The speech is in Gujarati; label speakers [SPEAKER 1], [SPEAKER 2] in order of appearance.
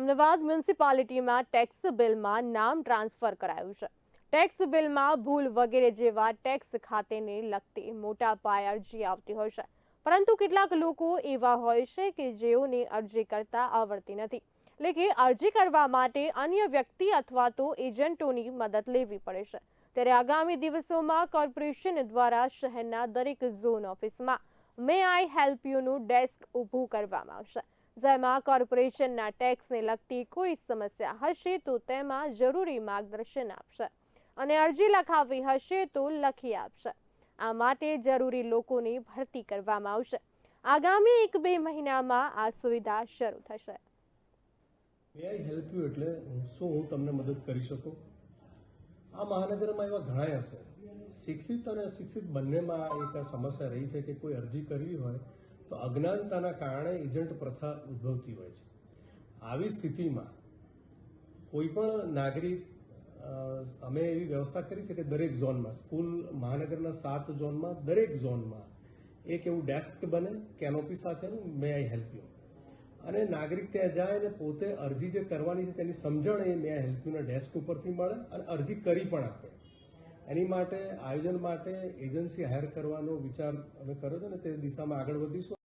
[SPEAKER 1] અમદાવાદ મ્યુનિસિપાલિટીમાં ટેક્સ બિલમાં નામ ટ્રાન્સફર કરાયું છે. ટેક્સ બિલમાં ભૂલ વગેરે જેવા ટેક્સ ખાતેને લગતી મોટા પાયે અરજી આવતી હોય છે. પરંતુ કેટલાક લોકો એવા હોય છે કે જેઓને અરજી કરતા આવડતી નથી. એટલે કે અરજી કરવા માટે અન્ય વ્યક્તિ અથવા તો એજન્ટોની મદદ લેવી પડે છે. ત્યારે આગામી દિવસોમાં કોર્પોરેશન દ્વારા શહેરના દરેક ઝોન ઓફિસમાં મે આઈ હેલ્પ યુનું ડેસ્ક ઊભું કરવામાં આવશે. જેમાં કોર્પોરેશનના ટેક્સને લગતી કોઈ સમસ્યા હશે તો તેમાં જરૂરી માર્ગદર્શન આપશે અને અરજી લખાવી હશે તો લખી આપશે. આ માટે જરૂરી લોકોની ભરતી કરવામાં આવશે. આગામી એક બે મહિનામાં આ સુવિધા શરૂ થશે.
[SPEAKER 2] આઈ હેલ્પ યુ એટલે શું હું તમને મદદ કરી શકું? આ મહાનગરમાં એવા ઘણા હશે. શિક્ષિત અને શિક્ષિત બંનેમાં એક સમસ્યા રહી છે કે કોઈ અરજી કરવી હોય તો અજ્ઞાનતાના કારણે એજન્ટ પ્રથા ઉદ્ભવતી હોય છે. આવી સ્થિતિમાં કોઈ પણ નાગરિક અમે એવી વ્યવસ્થા કરી છે કે દરેક ઝોનમાં, સ્કૂલ મહાનગરના સાત ઝોનમાં દરેક ઝોનમાં એક એવું ડેસ્ક બને, કેનોપી સાથેનું મે આઈ હેલ્પ યુ અને નાગરિક ત્યાં જાય અને પોતે અરજી જે કરવાની છે તેની સમજણ એ મેં હેલ્પયુના ડેસ્ક ઉપરથી મળે અને અરજી કરી પણ આપે. એની માટે આયોજન માટે એજન્સી હાયર કરવાનો વિચાર અમે કર્યો છે ને તે દિશામાં આગળ વધીશું.